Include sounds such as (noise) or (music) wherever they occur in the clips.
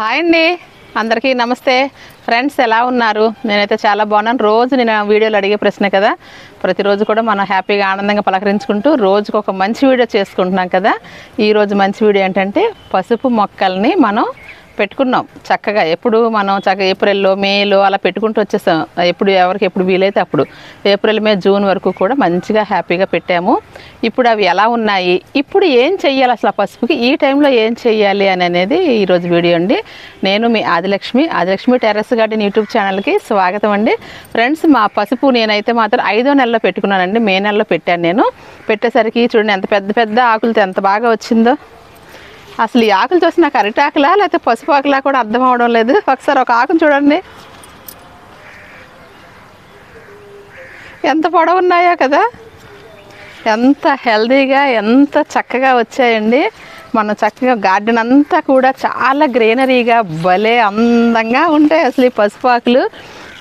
Hi అండి. అందరికీ నమస్తే. ఫ్రెండ్స్ ఎలా ఉన్నారు? నేనైతే చాలా బాగున్నాను. రోజు నేను వీడియోలు అడిగే ప్రశ్న కదా. ప్రతిరోజు కూడా మనం హ్యాపీగా ఆనందంగా పలకరించుకుంటూ రోజుకు ఒక మంచి వీడియో చేసుకుంటున్నాం కదా. ఈరోజు మంచి వీడియో ఏంటంటే పసుపు మొక్కల్ని మనం పెట్టుకున్నాం చక్కగా. ఎప్పుడు మనం చక్కగా ఏప్రిల్లో మేలో అలా పెట్టుకుంటూ వచ్చేసాం. ఎప్పుడు ఎవరికి ఎప్పుడు వీలైతే అప్పుడు. ఏప్రిల్ మే జూన్ వరకు కూడా మంచిగా హ్యాపీగా పెట్టాము. ఇప్పుడు అవి ఎలా ఉన్నాయి? ఇప్పుడు ఏం చెయ్యాలి అసలు పసుపుకి? ఈ టైంలో ఏం చెయ్యాలి అని అనేది ఈరోజు వీడియో అండి. నేను మీ Adilakshmi Adilakshmi terrace garden YouTube ఛానల్కి స్వాగతం అండి. ఫ్రెండ్స్ మా పసుపు నేనైతే మాత్రం ఐదో నెలలో పెట్టుకున్నానండి. మే నెలలో పెట్టాను నేను. పెట్టేసరికి చూడండి ఎంత పెద్ద పెద్ద ఆకులతో ఎంత బాగా వచ్చిందో. అసలు ఈ ఆకులు చూసి నాకు అరిటాకులా లేకపోతే పసుపు ఆకులా కూడా అర్థం అవడం లేదు. ఒకసారి ఒక ఆకును చూడండి. ఎంత పొడవు ఉన్నాయో కదా. ఎంత హెల్దీగా ఎంత చక్కగా వచ్చాయండి. మనం చక్కగా గార్డెన్ అంతా కూడా చాలా గ్రీనరీగా భలే అందంగా ఉంటాయి అసలు ఈ పసుపు ఆకులు.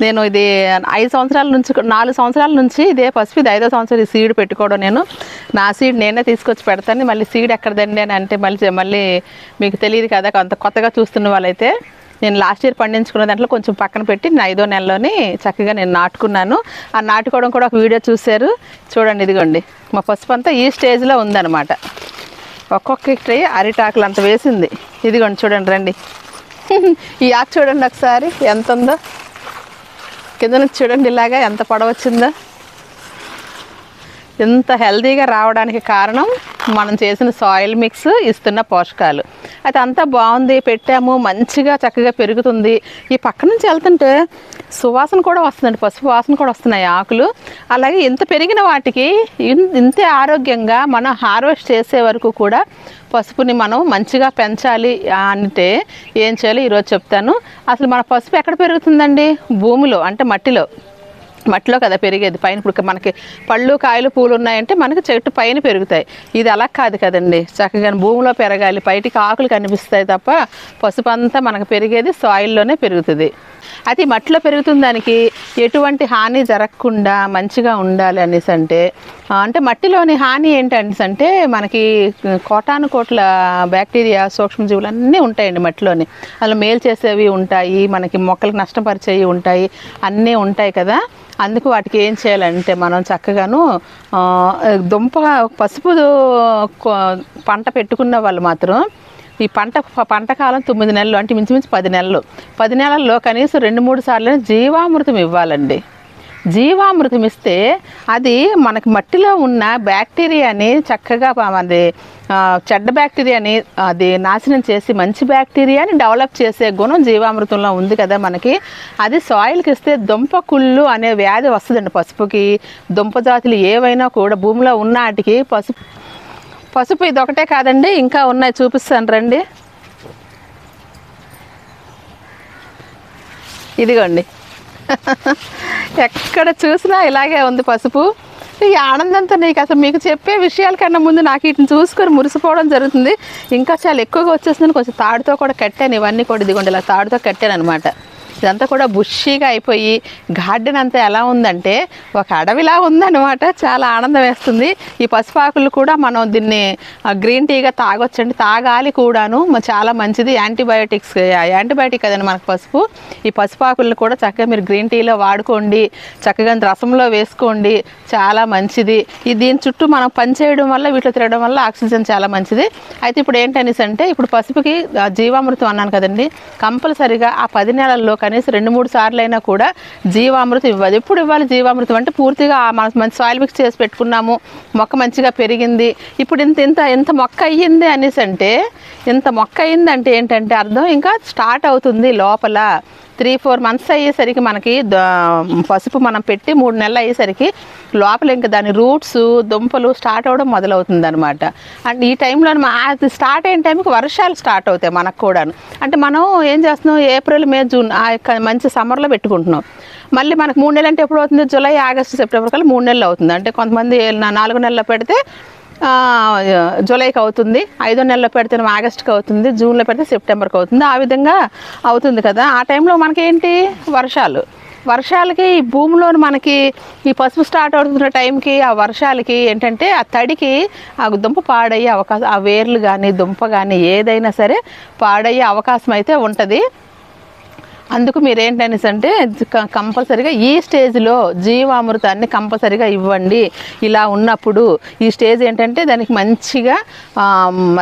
నేను ఇది ఐదు సంవత్సరాల నుంచి నాలుగు సంవత్సరాల నుంచి ఇదే పసుపు ఇది ఐదో సంవత్సరం ఈ సీడ్ పెట్టుకోవడం నేను. నా సీడ్ నేనే తీసుకొచ్చి పెడతాను మళ్ళీ సీడ్ ఎక్కడదండి అని అంటే మళ్ళీ మళ్ళీ మీకు తెలియదు కదా కొంత కొత్తగా చూస్తున్న వాళ్ళైతే. నేను లాస్ట్ ఇయర్ పండించుకున్న దాంట్లో కొంచెం పక్కన పెట్టి నేను ఐదో నెలలోని చక్కగా నేను నాటుకున్నాను. ఆ నాటుకోవడం కూడా ఒక వీడియో చూశారు. చూడండి ఇదిగోండి. మా పసుపు అంతా ఈ స్టేజ్లో ఉందన్నమాట. ఒక్కొక్క ట్రే అరిటాకులు అంత వేసింది. ఇదిగోండి చూడండి రండి. (laughs) ఈ ఆకు చూడండి ఒకసారి ఎంత ఉందో కింద నుంచి చూడండి ఇలాగా ఎంత పొడవచ్చిందో. ఇంత హెల్తీగా రావడానికి కారణం మనం చేసిన సాయిల్ మిక్స్ ఇస్తున్న పోషకాలు. అయితే అంతా బాగుంది పెట్టాము మంచిగా చక్కగా పెరుగుతుంది. ఈ పక్క నుంచి వెళ్తుంటే సువాసన కూడా వస్తుందండి పసుపు వాసన కూడా వస్తున్నాయి ఆకులు. అలాగే ఇంత పెరిగిన వాటికి ఇన్- ఇంతే ఆరోగ్యంగా మనం హార్వెస్ట్ చేసే వరకు కూడా పసుపుని మనం మంచిగా పెంచాలి అంటే ఏం చేయాలి ఈరోజు చెప్తాను. అసలు మన పసుపు ఎక్కడ పెరుగుతుందండి? భూమిలో అంటే మట్టిలో. మట్టిలో కదా పెరిగేది. పైన ఇప్పుడు మనకి పళ్ళు కాయలు పూలు ఉన్నాయంటే మనకి చెట్టు పైన పెరుగుతాయి. ఇది అలా కాదు కదండి. చక్కగా భూమిలో పెరగాలి. బయటికి ఆకులు కనిపిస్తాయి తప్ప పసుపు అంతా మనకు పెరిగేది సాయిల్లోనే పెరుగుతుంది. అది మట్టిలో పెరుగుతున్న దానికి ఎటువంటి హాని జరగకుండా మంచిగా ఉండాలి అనేసి అంటే అంటే మట్టిలోని హాని ఏంటనేసి అంటే మనకి కోటాను కోట్ల బ్యాక్టీరియా సూక్ష్మజీవులు అన్నీ ఉంటాయండి మట్టిలోని. అలా మేలు చేసేవి ఉంటాయి మనకి మొక్కలకు నష్టపరిచేవి ఉంటాయి అన్నీ ఉంటాయి కదా. అందుకు వాటికి ఏం చేయాలంటే మనం చక్కగాను దుంప పసుపు పంట పెట్టుకున్న వాళ్ళు మాత్రం ఈ పంట పంట కాలం తొమ్మిది నెలలు అంటే మించుమించు పది నెలలు. పది నెలల్లో కనీసం రెండు మూడు సార్లు జీవామృతం ఇవ్వాలండి. జీవామృతం ఇస్తే అది మనకి మట్టిలో ఉన్న బ్యాక్టీరియాని చక్కగా అది చెడ్డ బ్యాక్టీరియాని అది నాశనం చేసి మంచి బ్యాక్టీరియాని డెవలప్ చేసే గుణం జీవామృతంలో ఉంది కదా మనకి. అది సాయిల్కి ఇస్తే దుంప కుళ్ళు అనే వ్యాధి వస్తుందండి పసుపుకి. దుంప జాతులు ఏవైనా కూడా భూమిలో ఉన్న వాటికి పసుపు పసుపు ఇది ఒకటే కాదండి ఇంకా ఉన్నాయి చూపిస్తాను రండి. ఇదిగోండి. (laughs) ఎక్కడ చూసినా ఇలాగే ఉంది పసుపు. ఈ ఆనందంతో నీకు అసలు మీకు చెప్పే విషయాల కన్నా ముందు నాకు వీటిని చూసుకొని మురిసిపోవడం జరుగుతుంది. ఇంకా చాలా ఎక్కువగా వచ్చేసిందని కొంచెం తాడుతో కూడా కట్టాను ఇవన్నీ కూడా ఇదిగోండి ఇలా తాడుతో కట్టాను అనమాట ఇదంతా కూడా బుషీగా అయిపోయి గార్డెన్ అంతా ఎలా ఉందంటే ఒక అడవిలా ఉందన్నమాట. చాలా ఆనందం వేస్తుంది. ఈ పసుపాకులు కూడా మనం దీన్ని గ్రీన్ టీగా తాగొచ్చండి. తాగాలి కూడాను. చాలా మంచిది. యాంటీబయోటిక్స్ యాంటీబయోటిక్ కదండి మనకు పసుపు. ఈ పసుపాకులను కూడా చక్కగా మీరు గ్రీన్ టీలో వాడుకోండి. చక్కగా రసంలో వేసుకోండి. చాలా మంచిది. ఈ దీని చుట్టూ మనం పనిచేయడం వల్ల వీటిలో తిరగడం వల్ల ఆక్సిజన్ చాలా మంచిది. అయితే ఇప్పుడు ఏంటనేసి అంటే ఇప్పుడు పసుపుకి జీవామృతం అన్నాను కదండి. కంపల్సరిగా ఆ పది నెలల్లో కనీసం రెండు మూడు సార్లు అయినా కూడా జీవామృతం ఇవ్వాలి. ఎప్పుడు ఇవ్వాలి జీవామృతం అంటే పూర్తిగా మనం మంచి సాయిల్ మిక్స్ చేసి పెట్టుకున్నాము మొక్క మంచిగా పెరిగింది. ఇప్పుడు ఇంత ఇంత ఇంత మొక్క అయ్యింది అనేసి అంటే ఇంత మొక్క అయ్యిందంటే ఏంటంటే అర్థం ఇంకా స్టార్ట్ అవుతుంది లోపల. త్రీ ఫోర్ మంత్స్ అయ్యేసరికి మనకి పసుపు మనం పెట్టి మూడు నెలలు అయ్యేసరికి లోపల ఇంకా దాని రూట్స్ దుంపలు స్టార్ట్ అవ్వడం మొదలవుతుంది అనమాట అండ్ ఈ టైంలో అది స్టార్ట్ అయిన టైంకి వర్షాలు స్టార్ట్ అవుతాయి మనకు కూడాను. అంటే మనం ఏం చేస్తున్నాం ఏప్రిల్ మే జూన్ ఆ యొక్క మంచి సమ్మర్లో పెట్టుకుంటున్నాం. మళ్ళీ మనకు మూడు నెలలు అంటే ఎప్పుడు అవుతుంది జూలై ఆగస్టు సెప్టెంబర్ కల్లా మూడు నెలలు అవుతుంది. అంటే కొంతమంది నాలుగు నెలల్లో పెడితే జూలైకి అవుతుంది ఐదో నెలలో పెడితే ఆగస్టుకి అవుతుంది జూన్లో పెడితే సెప్టెంబర్కి అవుతుంది ఆ విధంగా అవుతుంది కదా. ఆ టైంలో మనకేంటి? వర్షాలు. వర్షాలకి ఈ భూమిలోని మనకి ఈ పసుపు స్టార్ట్ అవుతున్న టైంకి ఆ వర్షాలకి ఏంటంటే ఆ తడికి ఆ దుంప పాడయ్యే అవకాశం ఆ వేర్లు కానీ దుంప కానీ ఏదైనా సరే పాడయ్యే అవకాశం అయితే ఉంటుంది. అందుకు మీరు ఏంటనేసి అంటే క- కంపల్సరిగా ఈ స్టేజ్లో జీవామృతాన్ని కంపల్సరిగా ఇవ్వండి. ఇలా ఉన్నప్పుడు ఈ స్టేజ్ ఏంటంటే దానికి మంచిగా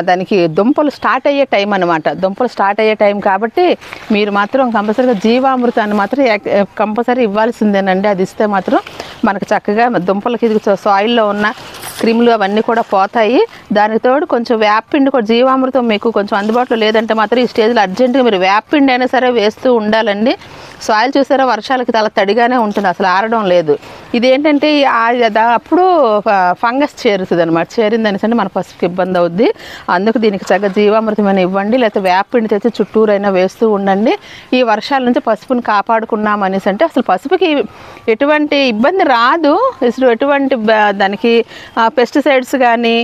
దానికి దుంపలు స్టార్ట్ అయ్యే టైం అనమాట దుంపలు స్టార్ట్ అయ్యే టైం కాబట్టి మీరు మాత్రం కంపల్సరిగా జీవామృతాన్ని మాత్రం ఎక్- కంపల్సరీ ఇవ్వాల్సిందేనండి. అది ఇస్తే మాత్రం మనకు చక్కగా దుంపలకి ఇది సాయిల్లో ఉన్న క్రిములు అవన్నీ కూడా పోతాయి. దానికి తోడు కొంచెం వేపిండి కూడా జీవామృతం మీకు కొంచెం అందుబాటులో లేదంటే మాత్రం ఈ స్టేజ్లో అర్జెంటుగా మీరు వేపిండి అయినా సరే వేస్తూ ఉండాలండి. సాయిల్ చూసారా వర్షాలకి చాలా తడిగానే ఉంటుంది. అసలు ఆరడం లేదు. ఇదేంటంటే అప్పుడు ఫంగస్ చేరుతుంది అనమాట చేరిందని అంటే మన పసుపు ఇబ్బంది అవుద్ది. అందుకు దీనికి చక్కగా జీవామృతమైన ఇవ్వండి లేకపోతే వేపిండి తెచ్చి చుట్టూరైనా వేస్తూ ఉండండి. ఈ వర్షాల నుంచి పసుపుని కాపాడుకున్నాం అనేసి అంటే అసలు పసుపుకి ఎటువంటి ఇబ్బంది రాదు. అసలు ఎటువంటి దానికి పెస్టిసైడ్స్ కానీ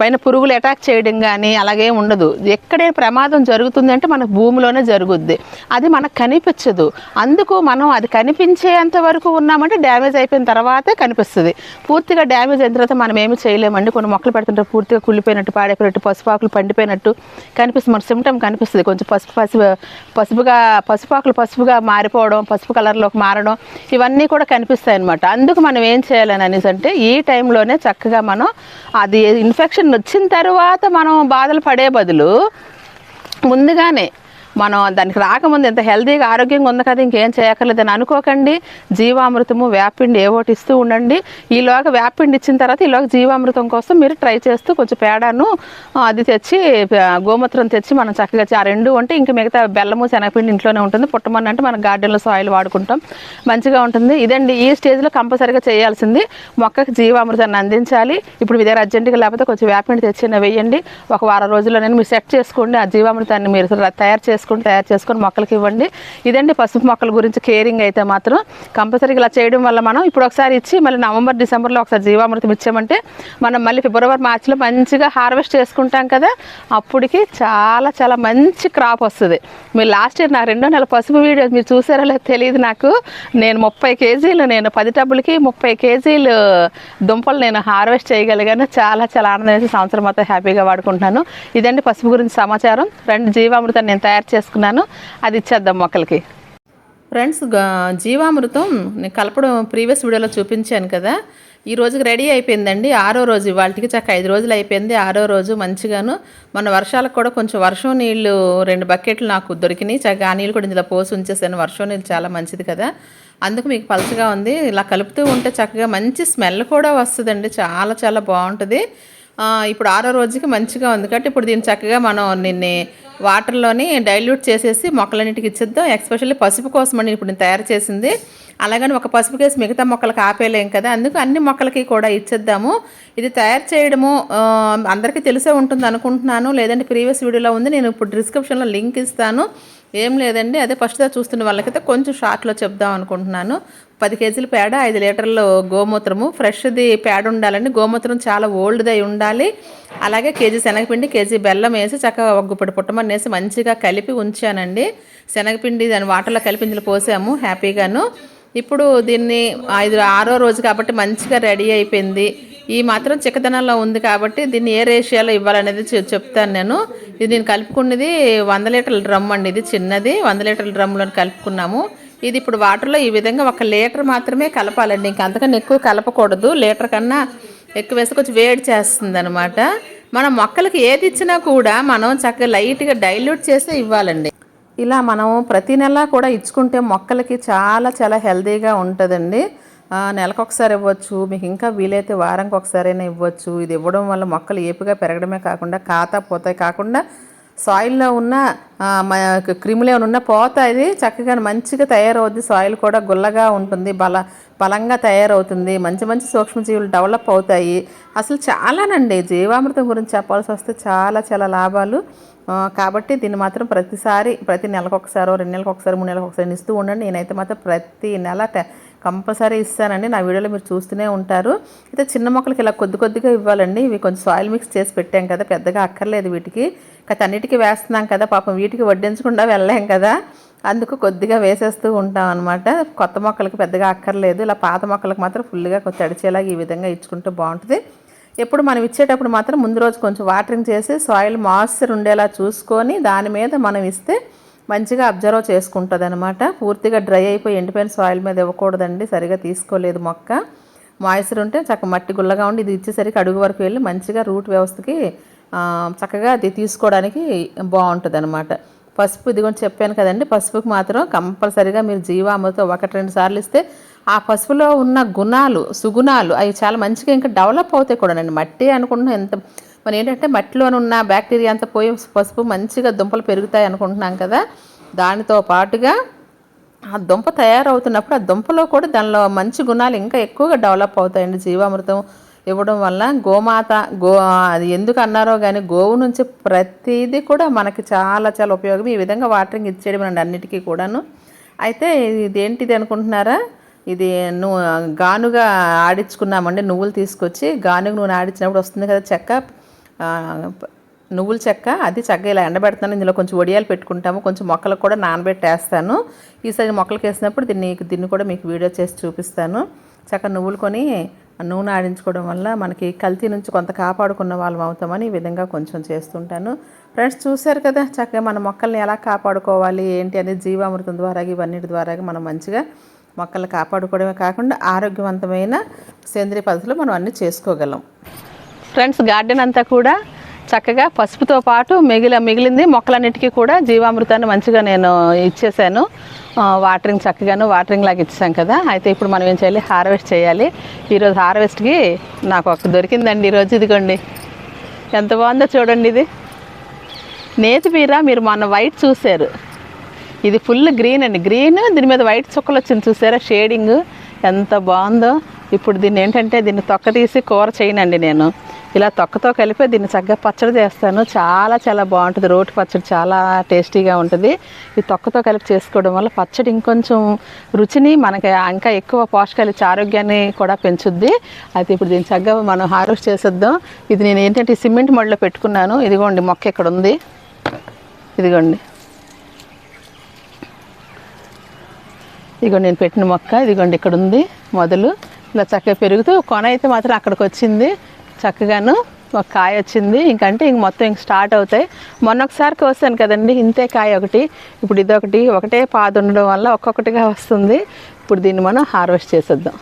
పైన పురుగులు అటాక్ చేయడం కానీ అలాగే ఉండదు. ఎక్కడే ప్రమాదం జరుగుతుంది అంటే మన భూమిలోనే జరుగుద్ది. అది మనకు కనిపించదు. అందుకు మనం అది కనిపించేంత వరకు ఉన్నామంటే డ్యామేజ్ డ్యామేజ్ అయిపోయిన తర్వాతే కనిపిస్తుంది. పూర్తిగా డ్యామేజ్ అయిన తర్వాత మనం ఏమి చేయలేమండి. కొన్ని మొక్కలు పెడుతుంటే పూర్తిగా కుళ్ళిపోయినట్టు పాడైపోయినట్టు పసుపాకులు పండిపోయినట్టు కనిపిస్తుంది. మన సిమ్టమ్ కనిపిస్తుంది. కొంచెం పసుపు పసుపు పసుపుగా పసుపాకులు పసుపుగా మారిపోవడం పసుపు కలర్లోకి మారడం ఇవన్నీ కూడా కనిపిస్తాయి అనమాట అందుకు మనం ఏం చేయాలని అనేసి అంటే ఈ టైంలోనే చక్కగా మనం అది ఇన్ఫెక్షన్ వచ్చిన తర్వాత మనం బాధలు పడే బదులు ముందుగానే మనం దానికి రాకముందు ఎంత హెల్తీగా ఆరోగ్యంగా ఉంది కదా ఇంకేం చేయక్కర్లేదని అనుకోకండి. జీవామృతము వేపిండి ఏ ఒకటి ఇస్తూ ఉండండి. ఈలోగా వేపిండి ఇచ్చిన తర్వాత ఈలోగా జీవామృతం కోసం మీరు ట్రై చేస్తూ కొంచెం పేడను అది తెచ్చి గోమూత్రం తెచ్చి మనం చక్కగా ఆ రెండు అంటే ఇంకా మిగతా బెల్లము శనగపిండి ఇంట్లోనే ఉంటుంది. పుట్టమని అంటే మనం గార్డెన్లో సాయిల్ వాడుకుంటాం. మంచిగా ఉంటుంది. ఇదండి ఈ స్టేజ్లో కంపల్సరీగా చేయాల్సింది. మొక్కకి జీవామృతాన్ని అందించాలి. ఇప్పుడు మీ దగ్గర అర్జెంటుగా లేకపోతే కొంచెం వేపిండి తెచ్చిన వేయండి. ఒక వారం రోజుల్లోనే మీరు సెట్ చేసుకోండి. ఆ జీవామృతాన్ని మీరు తయారు చేసుకుని తయారు చేసుకొని మొక్కలకి ఇవ్వండి. ఇదండి పసుపు మొక్కల గురించి కేరింగ్ అయితే మాత్రం కంపల్సరీగా ఇలా చేయడం వల్ల మనం ఇప్పుడు ఒకసారి ఇచ్చి మళ్ళీ నవంబర్ డిసెంబర్లో ఒకసారి జీవామృతం ఇచ్చామంటే మనం మళ్ళీ ఫిబ్రవరి మార్చిలో మంచిగా హార్వెస్ట్ చేసుకుంటాం కదా అప్పటికి చాలా చాలా మంచి క్రాప్ వస్తుంది. మీరు లాస్ట్ ఇయర్ నా రెండో నెల పసుపు వీడియో మీరు చూసారో లేదో తెలియదు నాకు. నేను ముప్పై కేజీలు నేను పది టబ్బులకి ముప్పై కేజీలు దుంపలు నేను హార్వెస్ట్ చేయగలిగాను. చాలా చాలా ఆనందం వేసి సంవత్సరం మొత్తం హ్యాపీగా వాడుకుంటున్నాను. ఇదండి పసుపు గురించి సమాచారం. రెండు జీవామృతాన్ని నేను తయారు చేసుకున్నాను. అది ఇచ్చేద్దాం మొక్కలకి. ఫ్రెండ్స్ జీవామృతం నేను కలపడం ప్రీవియస్ వీడియోలో చూపించాను కదా. ఈ రోజుకి రెడీ అయిపోయిందండి. ఆరో రోజు ఇవాళకి చక్క ఐదు రోజులు అయిపోయింది. ఆరో రోజు మంచిగాను. మన వర్షాలకు కూడా కొంచెం వర్షం నీళ్ళు రెండు బకెట్లు నాకు దొరికినాయి. చక్కగా ఆ నీళ్ళు కూడా ఇందులో పోసి ఉంచేసాను. వర్షం నీళ్ళు చాలా మంచిది కదా. అందుకు మీకు పలచగా ఉంది. ఇలా కలుపుతూ ఉంటే చక్కగా మంచి స్మెల్ కూడా వస్తుందండి. చాలా చాలా బాగుంటుంది. ఇప్పుడు ఆరో రోజుకి మంచిగా ఉంది. కాబట్టి ఇప్పుడు దీన్ని చక్కగా మనం నిన్నే వాటర్లోని డైల్యూట్ చేసేసి మొక్కలన్నిటికి ఇచ్చేద్దాం. ఎక్స్పెషల్లీ పసుపు కోసం అండి ఇప్పుడు నేను తయారు చేసింది. అలాగని ఒక పసుపు కేసి మిగతా మొక్కలకు ఆపేయలేం కదా. అందుకు అన్ని మొక్కలకి కూడా ఇచ్చేద్దాము. ఇది తయారు చేయడము అందరికీ తెలిసే ఉంటుంది అనుకుంటున్నాను. లేదంటే ప్రీవియస్ వీడియోలో ఉంది. నేను ఇప్పుడు డిస్క్రిప్షన్లో లింక్ ఇస్తాను. ఏం లేదండి. అదే ఫస్ట్గా చూస్తున్న వాళ్ళకైతే కొంచెం షార్ట్లో చెప్దాం అనుకుంటున్నాను. పది కేజీల పేడ ఐదు లీటర్లు గోమూత్రము. ఫ్రెష్ది పేడ ఉండాలండి. గోమూత్రం చాలా ఓల్డ్ది అయి ఉండాలి. అలాగే కేజీ శనగపిండి కేజీ బెల్లం వేసి చక్కగా ఒక గుప్పటి పుట్టమని వేసి మంచిగా కలిపి ఉంచానండి. శనగపిండి దాని వాటర్లో కలిపి పోసాము హ్యాపీగాను ఇప్పుడు దీన్ని ఐదు ఆరో రోజు కాబట్టి మంచిగా రెడీ అయిపోయింది. ఈ మాత్రం చిక్కదనంలో ఉంది కాబట్టి దీన్ని ఏ రేషియోలో ఇవ్వాలనేది చెప్తాను నేను. ఇది నేను కలుపుకున్నది వంద లీటర్ల డ్రమ్ అండి. ఇది చిన్నది వంద లీటర్ల డ్రమ్లో కలుపుకున్నాము. ఇది ఇప్పుడు వాటర్లో ఈ విధంగా ఒక లీటర్ మాత్రమే కలపాలండి. ఇంకా అంతకన్నా ఎక్కువ కలపకూడదు. లీటర్ కన్నా ఎక్కువ వేస్తే కొంచెం వేడి చేస్తుంది అనమాట మనం మొక్కలకి ఏది ఇచ్చినా కూడా మనం చక్కగా లైట్గా డైల్యూట్ చేస్తే ఇవ్వాలండి. ఇలా మనం ప్రతి నెల కూడా ఇచ్చుకుంటే మొక్కలకి చాలా చాలా హెల్తీగా ఉంటుందండి. నెలకొకసారి ఇవ్వచ్చు. మీకు ఇంకా వీలైతే వారానికి ఒకసారైనా ఇవ్వచ్చు. ఇది ఇవ్వడం వల్ల మొక్కలు ఏపుగా పెరగడమే కాకుండా కాతా పోతాయి కాకుండా సాయిల్లో ఉన్న ఆ, క్రిములు ఏమైనా ఉన్నా పోతాయి. చక్కగా మంచిగా తయారవుద్ది. సాయిల్ కూడా గుల్లగా ఉంటుంది. బల బలంగా తయారవుతుంది. మంచి మంచి సూక్ష్మజీవులు డెవలప్ అవుతాయి. అసలు చాలానండి జీవామృతం గురించి చెప్పాల్సి వస్తే చాలా చాలా లాభాలు. కాబట్టి దీన్ని మాత్రం ప్రతిసారి ప్రతి నెలకు రెండు నెలలకు ఒకసారి మూడు నెలలకు ఒకసారి ఇస్తూ ఉండండి. నేనైతే మాత్రం ప్రతి నెల కంపల్సరీ ఇస్తానండి. నా వీడియోలో మీరు చూస్తూనే ఉంటారు. అయితే చిన్న మొక్కలకి ఇలా కొద్ది కొద్దిగా ఇవ్వాలండి. ఇవి కొంచెం సాయిల్ మిక్స్ చేసి పెట్టాం కదా పెద్దగా అక్కర్లేదు వీటికి. కాకపోతే అన్నిటికీ వేస్తున్నాం కదా పాపం వీటికి వడ్డించకుండా వెళ్ళాం కదా. అందుకు కొద్దిగా వేసేస్తూ ఉంటాం అనమాట కొత్త మొక్కలకి పెద్దగా అక్కర్లేదు. ఇలా పాత మొక్కలకు మాత్రం ఫుల్గా తడిచేలాగా ఈ విధంగా ఇచ్చుకుంటే బాగుంటుంది. ఎప్పుడు మనం ఇచ్చేటప్పుడు మాత్రం ముందు రోజు కొంచెం వాటరింగ్ చేసి సాయిల్ మాయిశ్చర్ ఉండేలా చూసుకొని దాని మీద మనం ఇస్తే మంచిగా అబ్జర్వ్ చేసుకుంటుంది అనమాట పూర్తిగా డ్రై అయిపోయి ఎండిపోయిన సాయిల్ మీద ఇవ్వకూడదండి సరిగా తీసుకోలేదు మొక్క. మాయిశ్చర్ ఉంటే చక్క మట్టి గుల్లగా ఉండి ఇది ఇచ్చేసరికి అడుగు వరకు వెళ్ళి మంచిగా రూట్ వ్యవస్థకి చక్కగా అది తీసుకోవడానికి బాగుంటుంది అనమాట పసుపు ఇదిగోని చెప్పాను కదండి పసుపుకి మాత్రం కంపల్సరిగా మీరు జీవామృతం ఒకటి రెండు సార్లు ఇస్తే ఆ పసుపులో ఉన్న గుణాలు సుగుణాలు అవి చాలా మంచిగా ఇంకా డెవలప్ అవుతాయి కూడానండి. మట్టి అనుకుంటున్నాం ఎంత మరి ఏంటంటే మట్టిలో ఉన్న బ్యాక్టీరియా అంతా పోయి పసుపు మంచిగా దుంపలు పెరుగుతాయి అనుకుంటున్నాం కదా దానితో పాటుగా ఆ దుంప తయారవుతున్నప్పుడు ఆ దుంపలో కూడా దానిలో మంచి గుణాలు ఇంకా ఎక్కువగా డెవలప్ అవుతాయండి జీవామృతం ఇవ్వడం వల్ల. గోమాత గో అది ఎందుకు అన్నారో కానీ గోవు నుంచి ప్రతిదీ కూడా మనకి చాలా చాలా ఉపయోగం. ఈ విధంగా వాటరింగ్ ఇచ్చేయడం అండి అన్నిటికీ కూడాను. అయితే ఇదేంటిది అనుకుంటున్నారా? ఇది నువ్వు గానుగా ఆడించుకున్నామండి నువ్వులు తీసుకొచ్చి గానుగ నూనె ఆడించినప్పుడు వస్తుంది కదా చెక్క. నువ్వుల చెక్క అది చక్కగా ఇలా ఎండబెడతాను ఇందులో కొంచెం వడియాలు పెట్టుకుంటాము. కొంచెం మొక్కలకు కూడా నానబెట్టేస్తాను. ఈసారి మొక్కలకు వేసినప్పుడు దీన్ని దీన్ని కూడా మీకు వీడియో చేసి చూపిస్తాను. చక్కగా నువ్వులు కొని నూనె ఆడించుకోవడం వల్ల మనకి కల్తీ నుంచి కొంత కాపాడుకున్న వాళ్ళం అవుతామని ఈ విధంగా కొంచెం చేస్తుంటాను. ఫ్రెండ్స్ చూశారు కదా చక్కగా మన మొక్కల్ని ఎలా కాపాడుకోవాలి ఏంటి అనేది జీవామృతం ద్వారా ఇవన్నీ ద్వారా మనం మంచిగా మొక్కల్ని కాపాడుకోవడమే కాకుండా ఆరోగ్యవంతమైన సేంద్రియ పద్ధతిలో మనం అన్నీ చేసుకోగలం. ఫ్రెండ్స్ గార్డెన్ అంతా కూడా చక్కగా పసుపుతో పాటు మిగిలి మిగిలింది మొక్కలన్నిటికీ కూడా జీవామృతాన్ని మంచిగా నేను ఇచ్చేసాను. వాటరింగ్ చక్కగాను వాటరింగ్ లాగా ఇచ్చాం కదా. అయితే ఇప్పుడు మనం ఏం చేయాలి? హార్వెస్ట్ చేయాలి. ఈరోజు హార్వెస్ట్కి నాకు ఒక దొరికిందండి ఈరోజు ఇదిగోండి. ఎంత బాగుందో చూడండి ఇది. నేతి బీర మీరు మొన్న వైట్ చూశారు. ఇది ఫుల్ గ్రీన్ అండి. గ్రీన్ దీని మీద వైట్ చుక్కలు వచ్చింది చూసారా? షేడింగ్ ఎంత బాగుందో. ఇప్పుడు దీన్ని ఏంటంటే దీన్ని తొక్క తీసి కూర చేయనండి నేను. ఇలా తొక్కతో కలిపి దీన్ని చక్కగా పచ్చడి చేస్తాను. చాలా చాలా బాగుంటుంది. రోటి పచ్చడి చాలా టేస్టీగా ఉంటుంది. ఈ తొక్కతో కలిపి చేసుకోవడం వల్ల పచ్చడి ఇంకొంచెం రుచిని మనకి ఇంకా ఎక్కువ పోషకాలు ఇచ్చే ఆరోగ్యాన్ని కూడా పెంచుద్ది. అయితే ఇప్పుడు దీన్ని చక్కగా మనం హార్వెస్ట్ చేసేద్దాం. ఇది నేను ఏంటంటే సిమెంట్ మడిలో పెట్టుకున్నాను. ఇదిగోండి మొక్క ఇక్కడ ఉంది. ఇదిగోండి. ఇదిగోండి నేను పెట్టిన మొక్క. ఇదిగోండి ఇక్కడ ఉంది మొదలు. ఇలా చక్కగా పెరుగుతూ కొన అయితే మాత్రం అక్కడికి వచ్చింది. చక్కగాను ఒక కాయ వచ్చింది. ఇంకంటే ఇంక మొత్తం ఇంక స్టార్ట్ అవుతాయి. మొన్న ఒకసారికి వస్తాను కదండి ఇంతే కాయ ఒకటి. ఇప్పుడు ఇదొకటి ఒకటే పాదు ఉండడం వల్ల ఒక్కొక్కటిగా వస్తుంది. ఇప్పుడు దీన్ని మనం హార్వెస్ట్ చేసేద్దాం.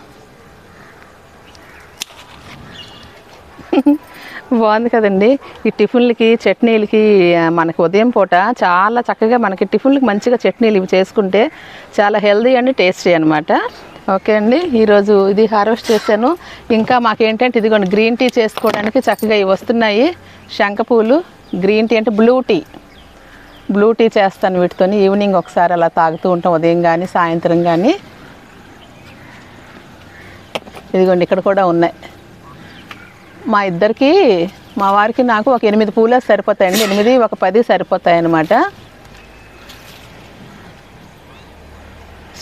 బాగుంది కదండి. ఈ టిఫిన్లకి చట్నీలకి మనకి ఉదయం పూట చాలా చక్కగా మనకి టిఫిన్లకి మంచిగా చట్నీలు ఇవి చేసుకుంటే చాలా హెల్దీ అండ్ టేస్టీ అనమాట ఓకే అండి. ఈరోజు ఇది హార్వెస్ట్ చేశాను. ఇంకా మాకేంటంటే ఇదిగోండి గ్రీన్ టీ చేసుకోవడానికి చక్కగా ఇవి వస్తున్నాయి. శంఖపూలు గ్రీన్ టీ అంటే బ్లూ టీ. బ్లూ టీ చేస్తాను వీటితోని. ఈవినింగ్ ఒకసారి అలా తాగుతూ ఉంటాం ఉదయం కానీ సాయంత్రం కానీ ఇదిగోండి ఇక్కడ కూడా ఉన్నాయి. మా ఇద్దరికి మా వారికి నాకు ఒక ఎనిమిది పూలు సరిపోతాయండి. ఎనిమిది ఒక పది సరిపోతాయి అన్నమాట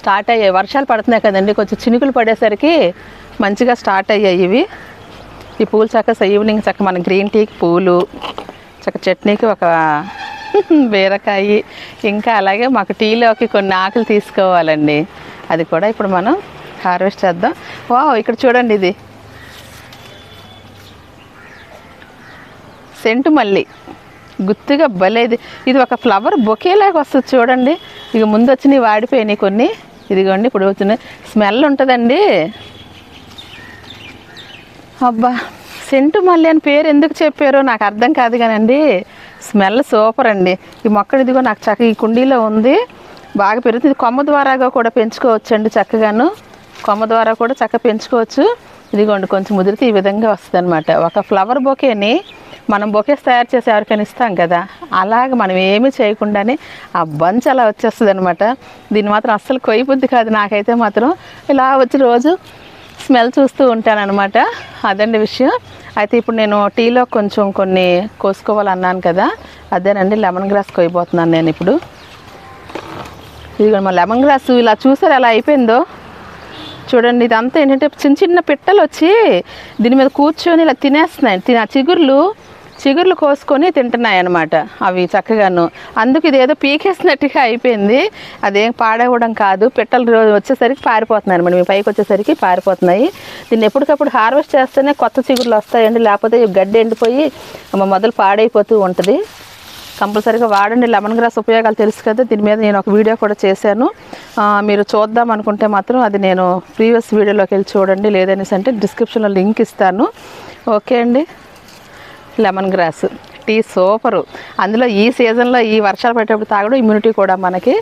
స్టార్ట్ అయ్యాయి. వర్షాలు పడుతున్నాయి కదండి. కొంచెం చినుకులు పడేసరికి మంచిగా స్టార్ట్ అయ్యాయి ఇవి. ఈ పూలు చక్క ఈవినింగ్ చక్క మన గ్రీన్ టీకి పూలు చక్క చట్నీకి ఒక (laughs) బీరకాయ ఇంకా అలాగే మాకు టీలోకి కొన్ని ఆకులు తీసుకోవాలండి. అది కూడా ఇప్పుడు మనం హార్వెస్ట్ చేద్దాం. వావ్ ఇక్కడ చూడండి ఇది. సెంటు మల్లి. గుత్తుగా భలేది. ఇది ఒక ఫ్లవర్ బొకేలాగా వస్తుంది చూడండి. ఇక ముందు వచ్చినవి వాడిపోయినాయి కొన్ని. ఇదిగోండి ఇప్పుడు వచ్చినాయి స్మెల్ ఉంటుందండి. అబ్బా సెంటు మల్లి అని పేరు ఎందుకు చెప్పారో నాకు అర్థం కాదు కానండి. స్మెల్ సూపర్ అండి. ఈ మొక్కడు ఇదిగో నాకు చక్క ఈ కుండీలో ఉంది. బాగా పెరుగుతుంది. ఇది కొమ్మ ద్వారాగా కూడా పెంచుకోవచ్చు అండి చక్కగాను. కొమ్మ ద్వారా కూడా చక్క పెంచుకోవచ్చు. ఇదిగోండి కొంచెం ముదిరితే ఈ విధంగా వస్తుంది అనమాట ఒక ఫ్లవర్ బొకేని మనం బొకేస్ తయారు చేసి ఎవరికైనా ఇస్తాం కదా. అలాగ మనం ఏమీ చేయకుండానే ఆ బంచ్ అలా వచ్చేస్తుంది అనమాట దీన్ని మాత్రం అస్సలు కొయ్యి బుద్ధి కాదు నాకైతే మాత్రం. ఇలా వచ్చి రోజు స్మెల్ చూస్తూ ఉంటానన్నమాట. అదండి విషయం. అయితే ఇప్పుడు నేను టీలో కొంచెం కొన్ని కోసుకోవాలన్నాను కదా. అదేనండి లెమన్ గ్రాస్ కొయ్యబోతున్నాను నేను ఇప్పుడు. ఇది మా లెమన్ గ్రాస్ ఇలా చూసారు ఎలా అయిపోయిందో? చూడండి ఇదంతా ఏంటంటే చిన్న చిన్న పిట్టలు వచ్చి దీని మీద కూర్చొని ఇలా తినేస్తున్నాయి. తిన చిగుర్లు చిగుర్లు కోసుకొని తింటున్నాయి అనమాట అవి చక్కగాను. అందుకు ఇది ఏదో పీకేసినట్టుగా అయిపోయింది. అదేం పాడవడం కాదు. పిట్టలు రోజు వచ్చేసరికి పారిపోతున్నాయి అనమాట మీ పైకి వచ్చేసరికి పారిపోతున్నాయి. దీన్ని ఎప్పటికప్పుడు హార్వెస్ట్ చేస్తేనే కొత్త చిగుర్లు వస్తాయండి. లేకపోతే గడ్డి ఎండిపోయి మొదలు పాడైపోతూ ఉంటుంది. కంపల్సరీగా వాడండి. లెమన్ గ్రాస్ ఉపయోగాలు తెలుసు కదా. దీని మీద నేను ఒక వీడియో కూడా చేశాను. మీరు చూద్దాం అనుకుంటే మాత్రం అది నేను ప్రీవియస్ వీడియోలోకి వెళ్ళి చూడండి. లేదనేసి అంటే డిస్క్రిప్షన్లో లింక్ ఇస్తాను. ఓకే అండి. Lemon grass. Tea super. అందులో ఈ సీజన్లో ఈ వర్షాలు పడేటప్పుడు తాగడం ఇమ్యూనిటీ కూడా మనకి.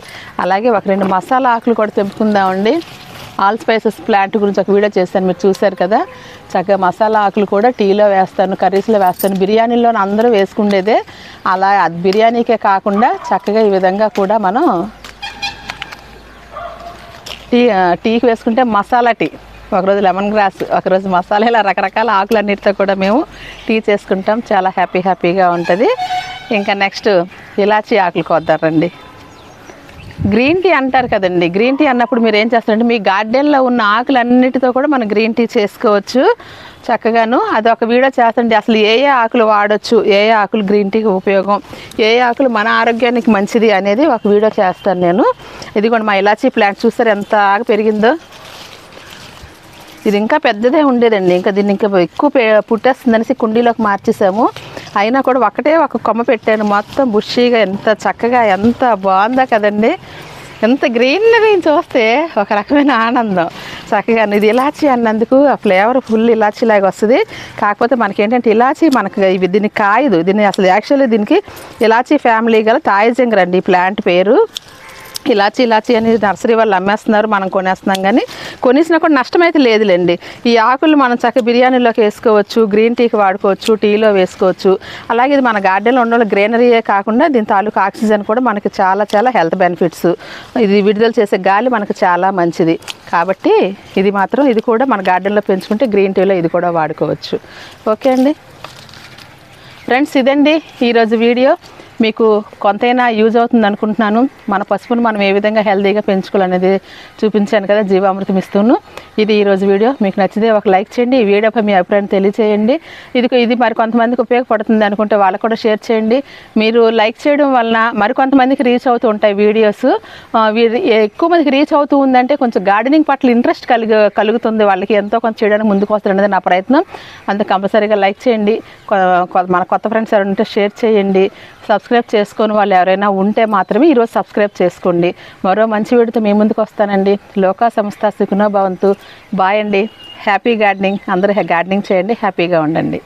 అలాగే ఒక రెండు మసాలా ఆకులు కూడా తెంపుకుందామండి. ఆల్ స్పైసెస్ ప్లాంట్ గురించి ఒక వీడియో చేశాను మీరు చూశారు కదా. చక్కగా మసాలా ఆకులు కూడా టీలో వేస్తాను కర్రీస్లో వేస్తాను. బిర్యానీలో అందరూ వేసుకుండేదే. అలా అది బిర్యానీకే కాకుండా చక్కగా ఈ విధంగా కూడా మనం టీ టీకి వేసుకుంటే మసాలా టీ. ఒకరోజు లెమన్ గ్రాస్ ఒకరోజు మసాలా ఇలా రకరకాల ఆకులన్నిటితో కూడా మేము టీ చేసుకుంటాం. చాలా హ్యాపీ హ్యాపీగా ఉంటుంది. ఇంకా నెక్స్ట్ ఇలాచీ ఆకులు కొద్దారండి గ్రీన్ టీ అంటారు కదండి. గ్రీన్ టీ అన్నప్పుడు మీరు ఏం చేస్తారంటే మీ గార్డెన్లో ఉన్న ఆకులన్నిటితో కూడా మనం గ్రీన్ టీ చేసుకోవచ్చు. చక్కగాను అది ఒక వీడియో చేస్తండి అసలు ఏ ఏ ఆకులు వాడొచ్చు? ఏ ఏ ఆకులు గ్రీన్ టీకి ఉపయోగం? ఏ ఏ ఆకులు మన ఆరోగ్యానికి మంచిది అనేది ఒక వీడియో చేస్తాను నేను. ఇది కూడా మా ఇలాచీ ప్లాంట్ చూస్తారు ఎంత ఆకు పెరిగిందో? ఇది ఇంకా పెద్దదే ఉండేదండి. ఇంకా దీన్ని ఇంకా ఎక్కువ పుట్టేస్తుందనేసి కుండీలోకి మార్చేసాము. అయినా కూడా ఒకటే ఒక కొమ్మ పెట్టాను. మొత్తం బుషీగా ఎంత చక్కగా ఎంత బాగుందా కదండి. ఎంత గ్రీనరీ చూస్తే ఒక రకమైన ఆనందం. చక్కగా ఇది ఇలాచీ అన్నందుకు ఆ ఫ్లేవర్ ఫుల్ ఇలాచీ లాగా వస్తుంది. కాకపోతే మనకి ఏంటంటే ఇలాచీ మనకు ఇవి దీన్ని కాయదు. దీన్ని అసలు యాక్చువల్లీ దీనికి ఇలాచీ ఫ్యామిలీ గల తాయిజింగ్ రండి ఈ ప్లాంట్ పేరు. ఇలాచి ఇలాచి అని నర్సరీ వాళ్ళు అమ్మేస్తున్నారు మనం కొనేస్తున్నాం కానీ కొనేసినా కూడా నష్టం అయితే లేదులేండి. ఈ ఆకులు మనం చక్కగా బిర్యానీలోకి వేసుకోవచ్చు గ్రీన్ టీకి వాడుకోవచ్చు టీలో వేసుకోవచ్చు. అలాగే ఇది మన గార్డెన్లో ఉన్న గ్రీనరీయే కాకుండా దీని తాలూకు ఆక్సిజన్ కూడా మనకి చాలా చాలా హెల్త్ బెనిఫిట్స్. ఇది విడుదల చేసే గాలి మనకు చాలా మంచిది. కాబట్టి ఇది మాత్రం ఇది కూడా మన గార్డెన్లో పెంచుకుంటే గ్రీన్ టీలో ఇది కూడా వాడుకోవచ్చు. ఓకే అండి? ఫ్రెండ్స్ ఇదండి ఈరోజు వీడియో. మీకు కొంతైనా యూజ్ అవుతుంది అనుకుంటున్నాను. మన పసుపును మనం ఏ విధంగా హెల్తీగా పెంచుకోవాలనేది చూపించాను కదా జీవామృతం ఇస్తూను ఇది ఈరోజు వీడియో. మీకు నచ్చితే ఒక లైక్ చేయండి. ఈ వీడియోపై మీ అభిప్రాయం తెలియచేయండి. ఇది ఇది మరి కొంతమందికి ఉపయోగపడుతుంది అనుకుంటే వాళ్ళకు కూడా షేర్ చేయండి. మీరు లైక్ చేయడం వలన మరి కొంతమందికి రీచ్ అవుతూ ఉంటాయి వీడియోస్. ఎక్కువ మందికి రీచ్ అవుతూ ఉందంటే కొంచెం గార్డెనింగ్ పట్ల ఇంట్రెస్ట్ కలిగ కలుగుతుంది. వాళ్ళకి ఎంతో కొంత చేయడానికి ముందుకు వస్తారనేది నా ప్రయత్నం. అందుకు కంపల్సరీగా లైక్ చేయండి. కొ- కొ- మన కొత్త ఫ్రెండ్స్ ఎవరైనా ఉంటే షేర్ చేయండి. సబ్స్క్రైబ్ చేసుకొని వాళ్ళు ఎవరైనా ఉంటే మాత్రమే ఈరోజు సబ్స్క్రైబ్ చేసుకోండి. మరో మంచి వీడితో మీ ముందుకు వస్తానండి. లోకా సంస్థ సుఖనో భవంతు. బాయ్ అండి. Happy gardening. అందరూ గార్డెనింగ్ చేయండి. హ్యాపీగా ఉండండి.